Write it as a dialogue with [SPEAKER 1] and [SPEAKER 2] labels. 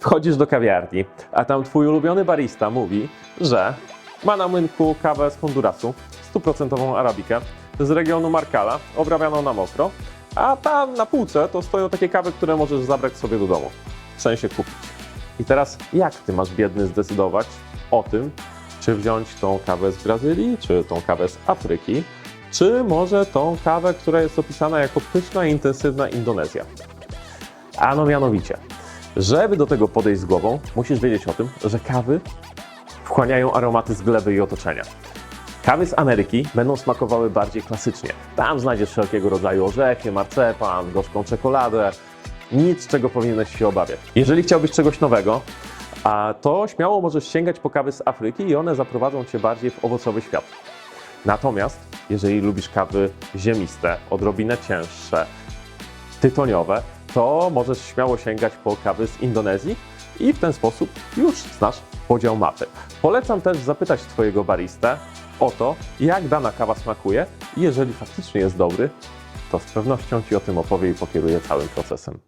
[SPEAKER 1] Wchodzisz do kawiarni, a tam twój ulubiony barista mówi, że ma na młynku kawę z Hondurasu, stuprocentową arabikę, z regionu Markala, obrabianą na mokro, a tam na półce to stoją takie kawy, które możesz zabrać sobie do domu, w sensie kupić. I teraz jak ty masz biedny zdecydować o tym, czy wziąć tą kawę z Brazylii, czy tą kawę z Afryki, czy może tą kawę, która jest opisana jako pyszna i intensywna Indonezja? Ano mianowicie, żeby do tego podejść z głową, musisz wiedzieć o tym, że kawy wchłaniają aromaty z gleby i otoczenia. Kawy z Ameryki będą smakowały bardziej klasycznie. Tam znajdziesz wszelkiego rodzaju orzechy, marcepan, gorzką czekoladę. Nic, czego powinieneś się obawiać. Jeżeli chciałbyś czegoś nowego, a to śmiało możesz sięgać po kawy z Afryki i one zaprowadzą cię bardziej w owocowy świat. Natomiast jeżeli lubisz kawy ziemiste, odrobinę cięższe, tytoniowe, to możesz śmiało sięgać po kawy z Indonezji i w ten sposób już znasz podział mapy. Polecam też zapytać Twojego baristę o to, jak dana kawa smakuje i jeżeli faktycznie jest dobry, to z pewnością Ci o tym opowie i pokieruje całym procesem.